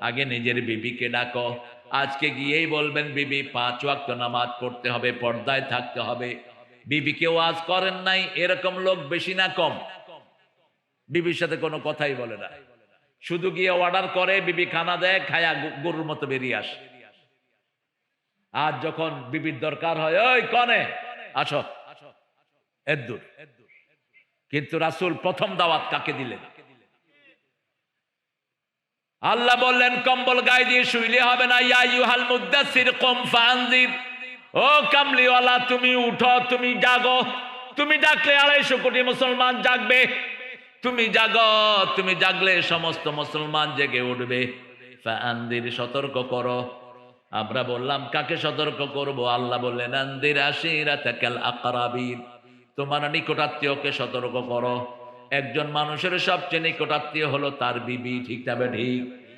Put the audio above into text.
আগে নিজের বিবিকে ডাকো। আজকে গিয়েই বলবেন, বিবি, পাঁচ ওয়াক্ত নামাজ পড়তে হবে, পর্দায় থাকতে হবে। বিবিকে ওয়াজ করেন নাই, এরকম লোক বেশি না কম। বিবির সাথে কোনো কথাই বলে না। শুধু গিয়ে অর্ডার করে, বিবি, খানা দেয় খায়া গরুর মতো বেরিয়ে আসে। আর যখন বিবির দরকার হয়, ওই, কনে, আসো। এদ্দুর কিন্তু রাসূল প্রথম দাওয়াত কাকে দিলেন? আল্লাহ বললেন, কম্বল গায়ে দিয়ে শুইলে হবে না, ইয়া ইউহাল মুদাসসির, কুম ফানজির। ও কামলিওয়ালা, তুমি উঠো, তুমি জাগো। তুমি ডাকলে আড়াইশো কোটি মুসলমান জাগবে। তুমি জাগো, তুমি জাগলে সমস্ত মুসলমান জেগে উঠবে। ফানজির, সতর্ক করো। আমরা বললাম, কাকে সতর্ক করব? আল্লাহ বললেন আন্দির আশিরা আশিরাতাকাল আকরাবিন। তোমার নিকটাত্মীয়কে সতর্ক করো। একজন মানুষের সবচেয়ে নিকটাত্মীয় হলো তার বিবি ঠিক তবে ঠিক?